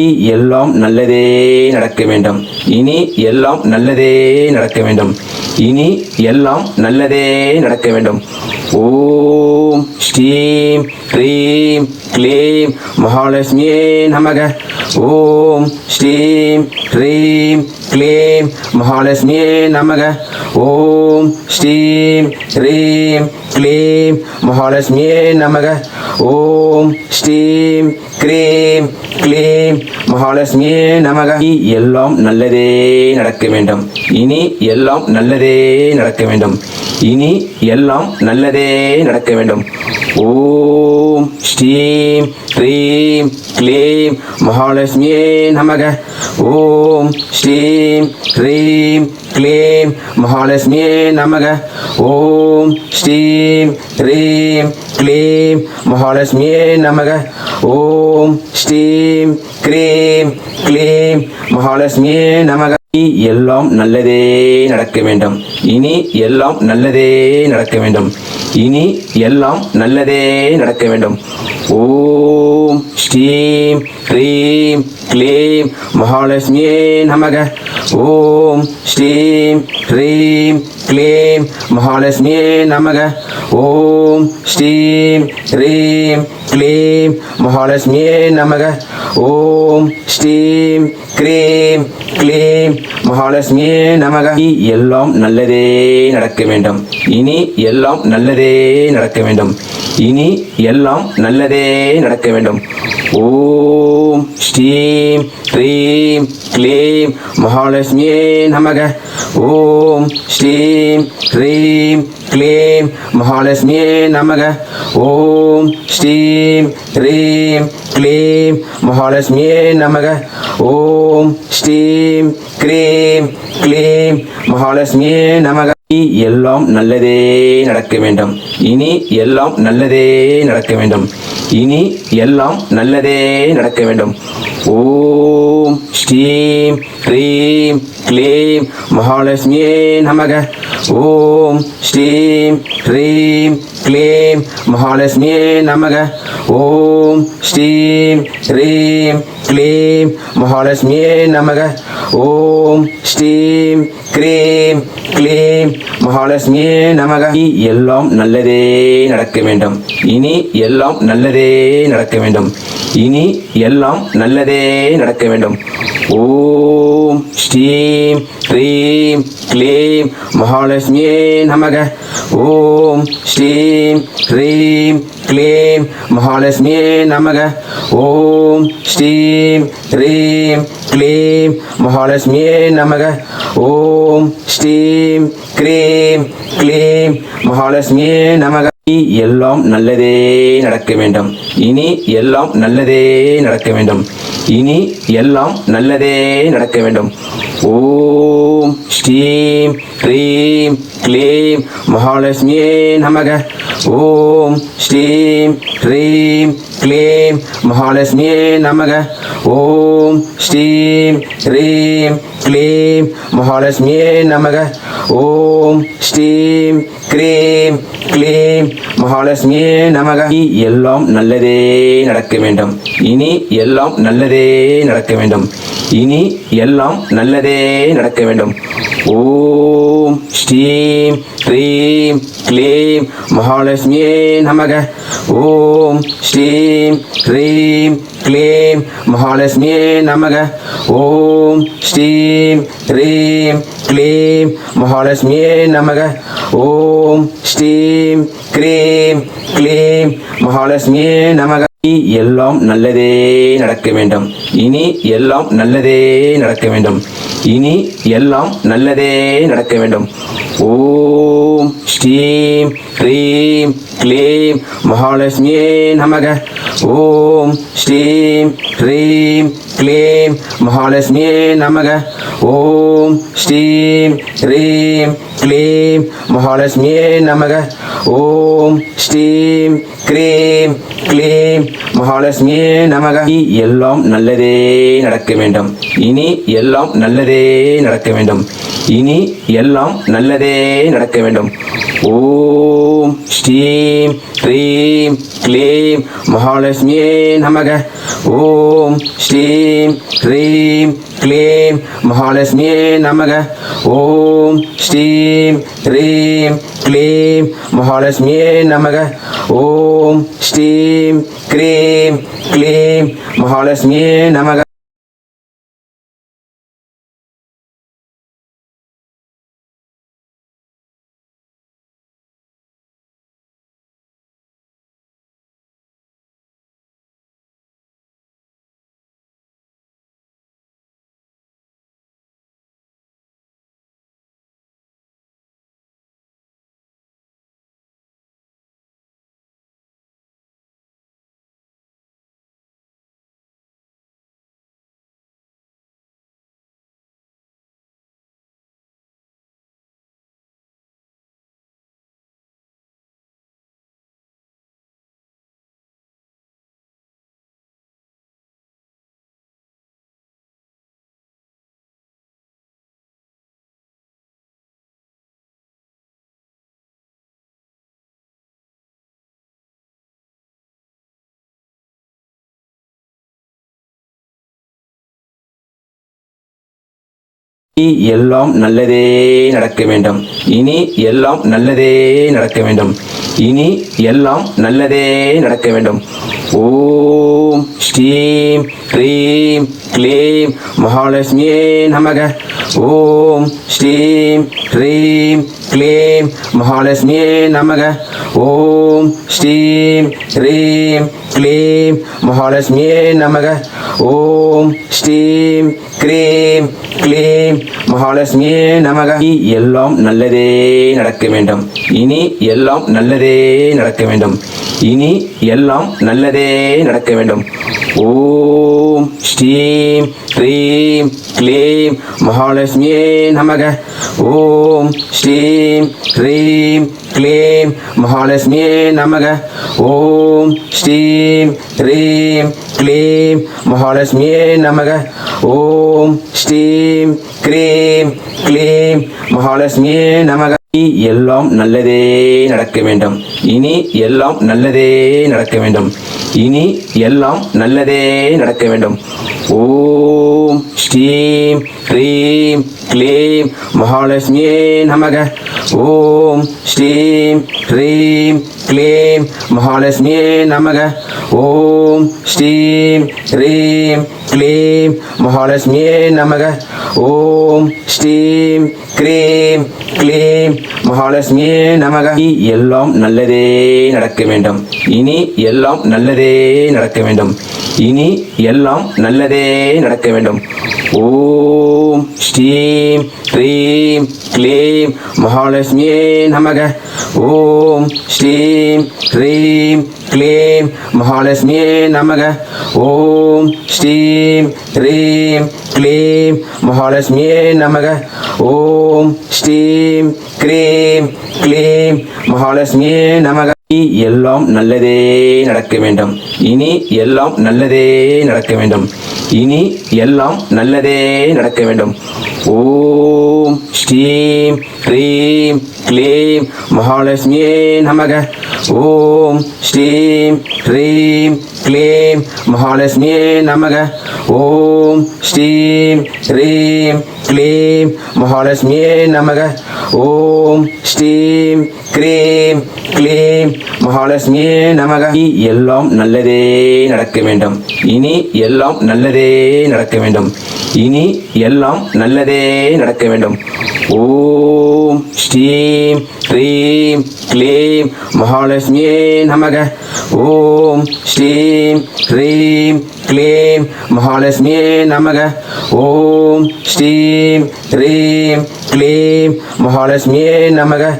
இனி எல்லாம் நல்லதே நடக்க வேண்டும். இனி எல்லாம் நல்லதே நடக்க வேண்டும். இனி எல்லாம் நல்லதே நடக்க வேண்டும். ஓம் ஸ்ரீம் ஹ்ரீம் க்ளீம் மகாலட்சுமியே நமக ஓம் ஸ்ரீம் ஹ்ரீம் க்ளீம் மகாலட்சுமியே நமக ஓம் ஸ்ரீம் ஹ்ரீம் க்ளீம் மகாலட்சுமியே நமக ஓம் ஸ்ரீம் க்ரீம் க்ளீம் மகாலட்சுமியே நமக எல்லாம் நல்லதே நடக்க வேண்டும் இனி எல்லாம் நல்லதே நடக்க வேண்டும் இனி எல்லாம் நல்லதே நடக்க வேண்டும். ஓம் ஸ்ரீம் ஹ்ரீம் க்ளீம் மகாலட்சுமியே நமக. ஓம் ஸ்ரீம் ஹ்ரீம் க்ளீம் மகாலட்சுமியே நமக. ஓம் ஸ்ரீம் ஹ்ரீம் க்ளீம் மகாலட்சுமியே நமக. ஓம் ஸ்ரீம் க்ரீம் க்ளீம் மகாலட்சுமியே நமக. எல்லாம் நல்லதே நடக்க வேண்டும். இனி எல்லாம் நல்லதே நடக்க வேண்டும். இனி எல்லாம் நல்லதே நடக்க வேண்டும். ஓம் ஸ்ரீம் ஹ்ரீம் க்ளீம் மகாலட்சுமியே நமக. ஓம் ஸ்ரீம் ஹ்ரீம் க்ளீம் மகாலட்சுமியே நமக. ஓம் ஸ்ரீம் ஹ்ரீம் க்ளீம் மகாலட்சுமியே நமக. ஓம் ஸ்ரீம் க்ரீம் க்ளீம் மகாலட்சுமியே நமக. இனி எல்லாம் நல்லதே நடக்க வேண்டும். இனி எல்லாம் நல்லதே நடக்க வேண்டும். இனி எல்லாம் நல்லதே நடக்க வேண்டும். ஓம் ஸ்ரீம் ஹ்ரீம் க்ளீம் மகாலட்சுமியே நமக. ஓம் ஸ்ரீம் ஹ்ரீம் க்ளீம் மகாலட்சுமியே நமக ஓம் ஸ்ரீம் ஹ்ரீம் க்ளீம் மகாலட்சுமியே நமக ஓம் ஸ்ரீம் க்ரீம் க்ளீம் மகாலட்சுமியே நமக இனி எல்லாம் நல்லதே நடக்க வேண்டும் இனி எல்லாம் நல்லதே நடக்க வேண்டும் இனி எல்லாம் நல்லதே நடக்க வேண்டும் ஓ ஓம் ஸ்ரீம் ஹ்ரீம் க்ளீம் மகாலட்சுமியே நமக. ஓம் ஸ்ரீம் ஹ்ரீம் க்ளீம் மகாலட்சுமியே நமக. ஓம் ஸ்ரீம் ஹ்ரீம் க்ளீம் மகாலட்சுமியே நமக. ஓம் ஸ்ரீம் க்ரீம் க்ளீம் மகாலட்சுமியே நமக. எல்லாம் நல்லதே நடக்க வேண்டும். இனி எல்லாம் நல்லதே நடக்க வேண்டும். இனி எல்லாம் நல்லதே நடக்க வேண்டும். ஓம் ஸ்ரீம் ஹ்ரீம் க்ளீம் மகாலட்சுமியே நமக. ஓம் ஸ்ரீம் ஹ்ரீம் க்ளீம் மகாலட்சுமியே நமக. ஓம் ஸ்ரீம் ஹ்ரீம் க்ளீம் மகாலட்சுமியே நமக. ஓம் ஸ்ரீம் க்ரீம் க்ளீம் மகாலட்சுமியே நமக. இனி எல்லாம் நல்லதே நடக்க வேண்டும். இனி எல்லாம் நல்லதே நடக்க வேண்டும். இனி எல்லாம் நல்லதே நடக்க வேண்டும். ஓம் ஸ்ரீம் ஹ்ரீம் க்ளீம் மகாலட்சுமியே நமக. ஓம் ஸ்ரீம் ஹ்ரீம் க்ளீம் மகாலட்சுமியே நமக. ஓம் ஸ்ரீம் ஹ்ரீம் க்ளீம் மகாலட்சுமியே நமக. ஓம் ஸ்ரீம் கிரீம் கிளீம் மகாலட்சுமியே நமக. எல்லாம் நல்லதே நடக்க வேண்டும். இனி எல்லாம் நல்லதே நடக்க வேண்டும். இனி எல்லாம் நல்லதே நடக்க வேண்டும். ஓம் ஸ்ரீம் ஹ்ரீம் க்ளீம் மகாலட்சுமியே நமக. ஓம் ஸ்ரீம் ஹ்ரீம் க்ளீம் மகாலட்சுமியே நமக. ஓம் ஸ்ரீம் ஹ்ரீம் க்ளீம் மகாலட்சுமியே நமக. ஓம் ஸ்ரீம் க்ரீம் க்ளீம் மகாலட்சுமியே நமக. எல்லாம் நல்லதே நடக்க வேண்டும். இனி எல்லாம் நல்லதே நடக்க வேண்டும். இனி எல்லாம் நல்லதே நடக்க வேண்டும். ஓம் ஸ்ரீம் ஹ்ரீம் க்ளீம் மகாலட்சுமியே நமக. ஓம் ஸ்ரீம் ஹ்ரீம் க்ளீம் மகாலட்சுமியே நமக ஓம் ஸ்ரீம் ஹ்ரீம் க்ளீம் மகாலட்சுமியே நமக ஓம் ஸ்ரீம் க்ரீம் க்ளீம் மகாலட்சுமியே நமக எல்லாம் நல்லதே நடக்க வேண்டும் இனி எல்லாம் நல்லதே நடக்க வேண்டும் இனி எல்லாம் நல்லதே நடக்க வேண்டும் ஓம் ஸ்ரீம் ஹ்ரீம் க்ளீம் மகாலட்சுமியே நமக ஓம் ஸ்ரீம் ஸ்ரீம் ஹ்ரீம் க்ளீம் மகாலட்சுமியே நமக ஓம் ஸ்ரீம் ஹ்ரீம் க்ளீம் மகாலட்சுமியே நமக ஓம் ஸ்ரீம் க்ரீம் க்ளீம் மகாலட்சுமியே நமக இனி எல்லாம் நல்லதே நடக்க வேண்டும். இனி எல்லாம் நல்லதே நடக்க வேண்டும். இனி எல்லாம் நல்லதே நடக்க வேண்டும். ஓம் ஸ்ரீம் ஹ்ரீம் க்ளீம் மகாலட்சுமியே நமக. ஓம் ஸ்ரீம் ஹ்ரீம் க்ளீம் மகாலட்சுமியே நமக. ஓம் ஸ்ரீம் ஹ்ரீம் க்ளீம் மகாலட்சுமியே நமக. ஓம் ஸ்ரீம் கிரீம் கிளீம் மகாலட்சுமியே நமக. எல்லாம் நல்லதே நடக்க வேண்டும். இனி எல்லாம் நல்லதே நடக்க வேண்டும். இனி எல்லாம் நல்லதே நடக்க வேண்டும். ஓம் ஸ்ரீம் ஹ்ரீம் க்ளீம் மகாலட்சுமியே நமக. ஓம் ஸ்ரீம் ஹ்ரீம் க்ளீம் மகாலட்சுமியே நமக. ஓம் ஸ்ரீம் ஹ்ரீம் க்ளீம் மகாலட்சுமியே நமக. ஓம் ஓம் ஸ்ரீம் கிரீம் கிளீம் மகாலட்சுமியே நமக. எல்லாம் நல்லதே நடக்க வேண்டும். இனி எல்லாம் நல்லதே நடக்க வேண்டும். இனி எல்லாம் நல்லதே நடக்க வேண்டும். ஓம் ஸ்ரீம் ஹ்ரீம் க்ளீம் மகாலட்சுமியே நமக. ஓம் ஸ்ரீம் ஹ்ரீம் க்ளீம் மகாலட்சுமியே நமக. ஓம் ஸ்ரீம் ஹ்ரீம் க்ளீம் மகாலட்சுமியே நமக. ஓம் ஸ்ரீம் க்ரீம் க்ளீம் மகாலட்சுமியே நமக. எல்லாம் நல்லதே நடக்க வேண்டும். இனி எல்லாம் நல்லதே நடக்க வேண்டும். இனி எல்லாம் நல்லதே நடக்க வேண்டும். ஓம் ஸ்ரீம் ஹ்ரீம் க்ளீம் மகாலட்சுமியே நமக. ஓம் ஸ்ரீம் ஹ்ரீம் க்ளீம் மகாலட்சுமியே நமக. ஓம் ஸ்ரீம் ஹ்ரீம் க்ளீம் மகாலட்சுமியே நமக. ஓம் ஸ்ரீம் க்ரீம் க்ளீம் மகாலட்சுமியே நமக. இனி எல்லாம் நல்லதே நடக்க வேண்டும். இனி எல்லாம் நல்லதே நடக்க வேண்டும். இனி எல்லாம் நல்லதே நடக்க வேண்டும். ஓ ஓம் ஸ்ரீம் ஹ்ரீம் க்ளீம் மகாலட்சுமியே நமக. ஓம் ஸ்ரீம் ஹ்ரீம் க்ளீம் மகாலட்சுமியே நமக. ஓம் ஸ்ரீம் ஹ்ரீம் க்ளீம் மகாலட்சுமியே நமக. ஓம் ஸ்ரீம் க்ரீம் க்ளீம் மகாலட்சுமியே நமக. எல்லாம் நல்லதே நடக்க வேண்டும். இனி எல்லாம் நல்லதே நடக்க வேண்டும். இனி எல்லாம் நல்லதே நடக்க வேண்டும். ஓம் ஸ்ரீம் ஹ்ரீம் க்ளீம் மகாலட்சுமியே நமக. ஓம் ஸ்ரீம் ஹ்ரீம் க்ளீம் மகாலட்சுமியே நமக. ஓம் ஸ்ரீம் ஹ்ரீம் க்ளீம் மகாலட்சுமியே நமக.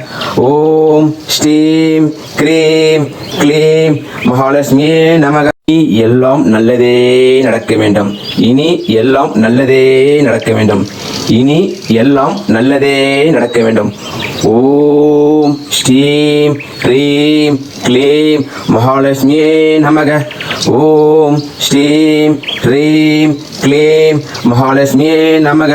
ஓம் ஸ்ரீம் க்ரீம் க்ளீம் மகாலட்சுமியே நமக. இனி எல்லாம் நல்லதே நடக்க வேண்டும். இனி எல்லாம் நல்லதே நடக்க வேண்டும். இனி எல்லாம் நல்லதே நடக்க வேண்டும். ஓ ஓம் ஸ்ரீம் ஹ்ரீம் க்ளீம் மகாலட்சுமியே நமக. ஓம் ஸ்ரீம் ஹ்ரீம் க்ளீம் மகாலட்சுமியே நமக.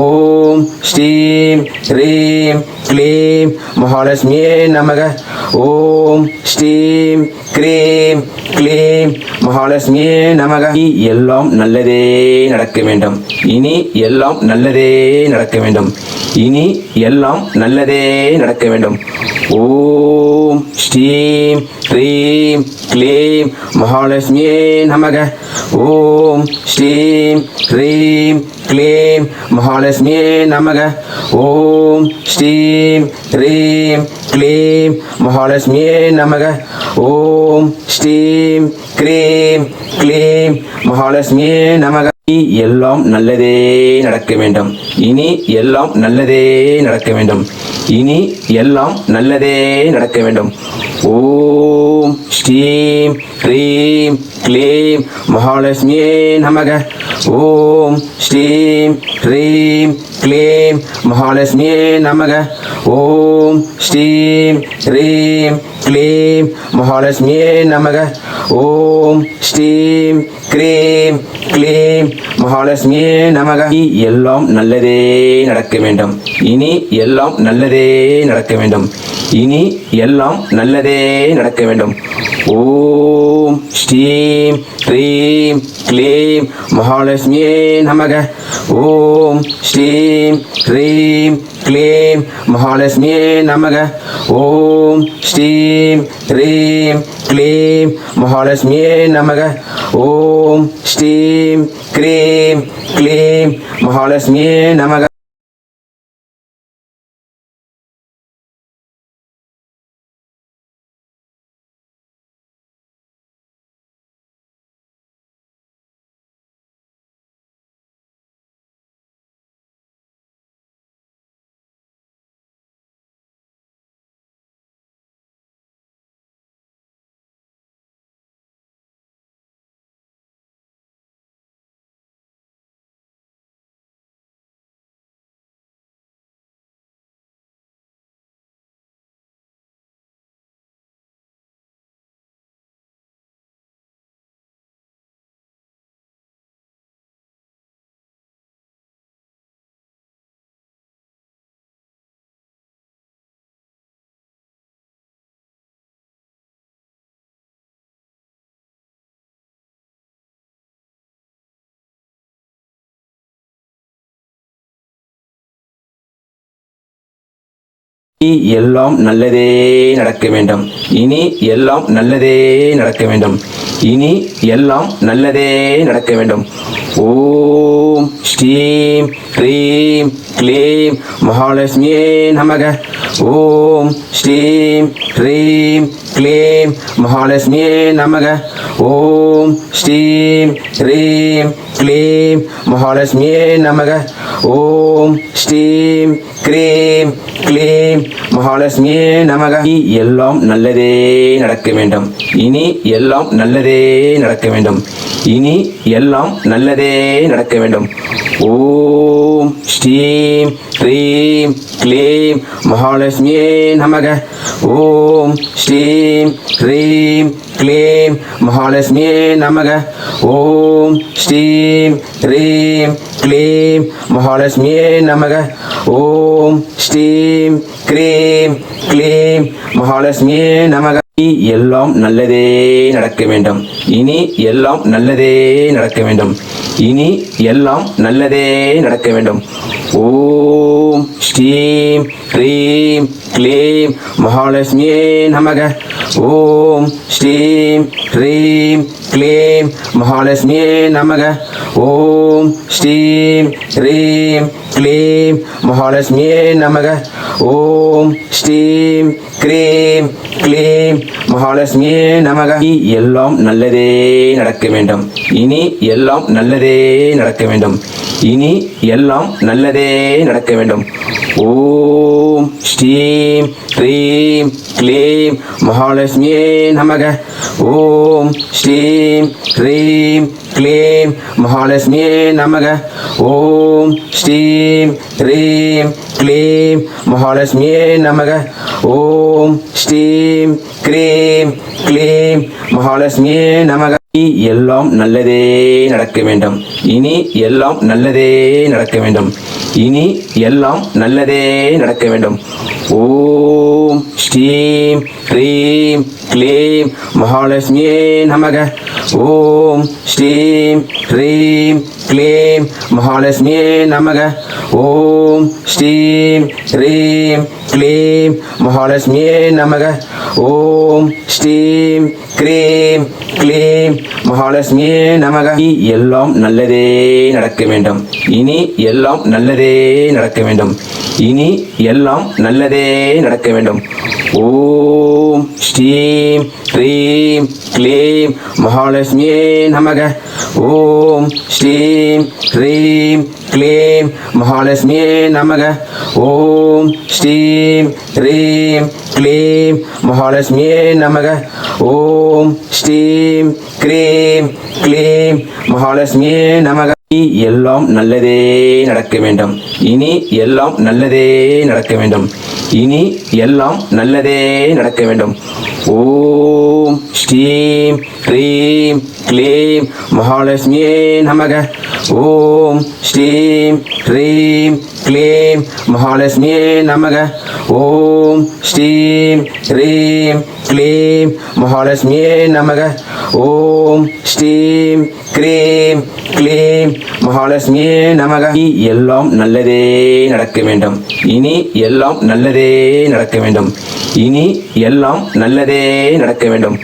ஓம் ஸ்ரீம் ஹ்ரீம் க்ளீம் மகாலட்சுமியே நமக. ஓம் ஸ்ரீம் க்ரீம் க்ளீம் மகாலட்சுமியே நமக. எல்லாம் நல்லதே நடக்க வேண்டும். இனி எல்லாம் நல்லதே நடக்க வேண்டும். இனி எல்லாம் நல்லதே நடக்க வேண்டும். ஓம் ஸ்ரீம் ஹ்ரீம் க்ளீம் மகாலட்சுமியே நமக. ஓம் ஸ்ரீம் ஹ்ரீம் க்ளீம் மகாலட்சுமியே நமக. ஓம் ஸ்ரீம் ஹ்ரீம் க்ளீம் மகாலட்சுமியே நமக. ஓம் ஸ்ரீம் க்ரீம் க்ளீம் மகாலட்சுமியே நமக. இனி எல்லாம் நல்லதே நடக்க வேண்டும். இனி எல்லாம் நல்லதே நடக்க வேண்டும். இனி எல்லாம் நல்லதே நடக்க வேண்டும். ஓ ஓம் ஸ்ரீம் ஹ்ரீம் க்ளீம் மகாலட்சுமியே நமக. ஓம் ஸ்ரீம் ஹ்ரீம் க்ளீம் மகாலட்சுமியே நமக. ஓம் ஸ்ரீம் ஹ்ரீம் க்ளீம் மகாலட்சுமியே நமக. ஓம் ஸ்ரீம் கிரீம் கிளீம் மகாலட்சுமியே நமக. எல்லாம் நல்லதே நடக்க வேண்டும். இனி எல்லாம் நல்லதே நடக்க வேண்டும். இனி எல்லாம் நல்லதே நடக்க வேண்டும். ஓம் ஸ்ரீம் ஹ்ரீம் க்ளீம் மகாலட்சுமியே நமக. ஓம் ஸ்ரீம் ஹ்ரீம் க்ளீம் மகாலட்சுமியே நமக. ஓம் ஸ்ரீம் ஹ்ரீம் க்ளீம் மகாலட்சுமியே நமக. ஓம் ஓம் ஸ்ரீம் க்ரீம் க்ளீம் மகாலட்சுமியே நமக. இனி எல்லாம் நல்லதே நடக்க வேண்டும். இனி எல்லாம் நல்லதே நடக்க வேண்டும். இனி எல்லாம் நல்லதே நடக்க வேண்டும். ஓ ஓம் ஸ்ரீம் ஹ்ரீம் க்ளீம் மகாலட்சுமியே நமக. ஓம் ஸ்ரீம் ஹ்ரீம் க்ளீம் மகாலட்சுமியே நமக. ஓம் ஸ்ரீம் ஹ்ரீம் க்ளீம் மகாலட்சுமியே நமக. ஓம் ஸ்ரீம் க்ரீம் க்ளீம் மகாலட்சுமியே நமக. எல்லாம் நல்லதே நடக்க வேண்டும். இனி எல்லாம் நல்லதே நடக்க வேண்டும். இனி எல்லாம் நல்லதே நடக்க வேண்டும். ஓம் ஸ்ரீம் ஹ்ரீம் க்ளீம் மகாலட்சுமியே நமக. ஓம் ஸ்ரீம் ஹ்ரீம் க்ளீம் மகாலட்சுமியே நமக. ஓம் ஸ்ரீம் ஹ்ரீம் க்ளீம் மகாலட்சுமியே நமக. ஓம் ஸ்ரீம் க்ரீம் க்ளீம் மகாலட்சுமியே நமக. இனி எல்லாம் நல்லதே நடக்க வேண்டும். இனி எல்லாம் நல்லதே நடக்க வேண்டும். இனி எல்லாம் நல்லதே நடக்க வேண்டும். ஓம் ஸ்ரீம் ஹ்ரீம் க்ளீம் மகாலட்சுமியே நமக. ஓம் ஸ்ரீம் ஹ்ரீம் க்ளீம் மகாலட்சுமியே நமக. ஓம் ஸ்ரீம் ஹ்ரீம் க்ளீம் மகாலட்சுமியே நமக. ஓம் ஸ்ரீம் க்ரீம் க்ளீம் மகாலட்சுமியே நமக. எல்லாம் நல்லதே நடக்க வேண்டும். இனி எல்லாம் நல்லதே நடக்க வேண்டும். இனி எல்லாம் நல்லதே நடக்க வேண்டும். ஓ ஓம் ஸ்ரீம் க்ரீம் க்ளீம் மகாலட்சுமியே நமக. ஓம் ஸ்ரீம் க்ரீம் க்ளீம் மகாலட்சுமியே நமக. ஓம் ஸ்ரீம் க்ரீம் க்ளீம் மகாலட்சுமியே நமக. ஓம் ஸ்ரீம் க்ரீம் க்ளீம் மகாலட்சுமியே நமக. இனி எல்லாம் நல்லதே நடக்க வேண்டும். இனி எல்லாம் நல்லதே நடக்க வேண்டும். இனி எல்லாம் நல்லதே நடக்க வேண்டும். ஓ ஓம் ஸ்ரீம் ஹ்ரீம் க்ளீம் மகாலட்சுமியே நமக. ஓம் ஸ்ரீம் ஹ்ரீம் க்ளீம் மகாலட்சுமியே நமக. ஓம் ஸ்ரீம் ஹ்ரீம் க்ளீம் மகாலட்சுமியே நமக. ஓம் ஸ்ரீம் க்ரீம் க்ளீம் மகாலட்சுமியே நமக. எல்லாம் நல்லதே நடக்க வேண்டும். இனி எல்லாம் நல்லதே நடக்க வேண்டும். இனி எல்லாம் நல்லதே நடக்க வேண்டும். ஓம் ஸ்ரீம் க்ரீம் க்ளீம் மகாலட்சுமியே நமக ஓம் ஸ்ரீம் க்ரீம் க்ளீம் மகாலட்சுமியே நமக ஓம் ஸ்ரீம் க்ரீம் க்ளீம் மகாலட்சுமியே நமக ஓம் ஸ்ரீம் க்ரீம் க்ளீம் மகாலட்சுமியே நமக இனி எல்லாம் நல்லதே நடக்க வேண்டும். இனி எல்லாம் நல்லதே நடக்க வேண்டும். இனி எல்லாம் நல்லதே நடக்க வேண்டும். ஓ ஓம் ஸ்ரீம் ஹ்ரீம் க்ளீம் மகாலட்சுமியே நமக. ஓம் ஸ்ரீம் ஹ்ரீம் க்ளீம் மகாலட்சுமியே நமக. ஓம் ஸ்ரீம் ஹ்ரீம் க்ளீம் மகாலட்சுமியே நமக. ஓம் ஸ்ரீம் க்ரீம் க்ளீம் மகாலட்சுமியே நமக. எல்லாம் நல்லதே நடக்க வேண்டும். இனி எல்லாம் நல்லதே நடக்க வேண்டும். இனி எல்லாம் நல்லதே நடக்க வேண்டும்.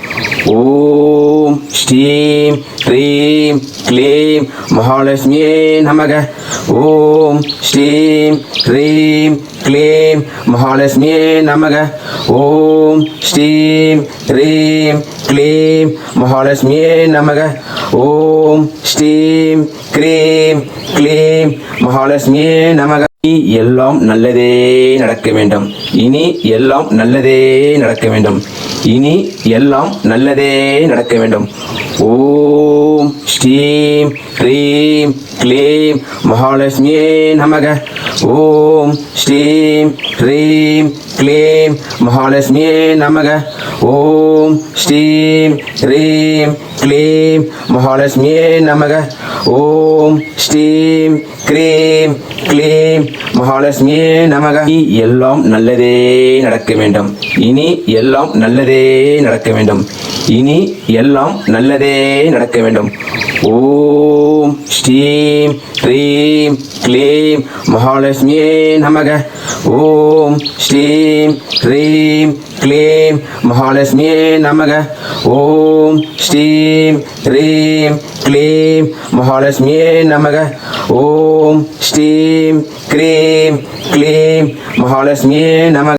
ஓம் ஸ்ரீம் க்ரீம் க்ளீம் மகாலட்சுமியே நமக. ஓம் ஸ்ரீம் க்ரீம் க்ளீம் மகாலட்சுமியே நமக. ஓம் ஸ்ரீம் க்ரீம் க்ளீம் மகாலட்சுமியே நமக. ஓம் ஸ்ரீம் க்ரீம் க்ளீம் மகாலட்சுமியே நமக. இனி எல்லாம் நல்லதே நடக்க வேண்டும். இனி எல்லாம் நல்லதே நடக்க வேண்டும். இனி எல்லாம் நல்லதே நடக்க வேண்டும். ஓம் ஸ்ரீம் க்ரீம் க்ளீம் மகாலட்சுமியே நமக. ஓம் ஸ்ரீம் க்ரீம் க்ளீம் மகாலட்சுமியே நமக. ஓம் ஸ்ரீம் ஹ்ரீம் க்ளீம் மகாலட்சுமியே நமக. ஓம் ஸ்ரீம் க்ரீம் க்ளீம் மகாலட்சுமியே நமக. எல்லாம் நல்லதே நடக்க வேண்டும். இனி எல்லாம் நல்லதே நடக்க வேண்டும். இனி எல்லாம் நல்லதே நடக்க வேண்டும். ஓம் ஸ்ரீம் க்ரீம் க்ளீம் மகாலட்சுமியே நமக. ஓம் ஸ்ரீம் க்ரீம் க்ளீம் மகாலட்சுமியே நமக. ஓம் ஸ்ரீம் க்ரீம் க்ளீம் மகாலட்சுமியே நமக. ஓம் ஸ்ரீம் க்ரீம் க்ளீம் மகாலட்சுமியே நமக.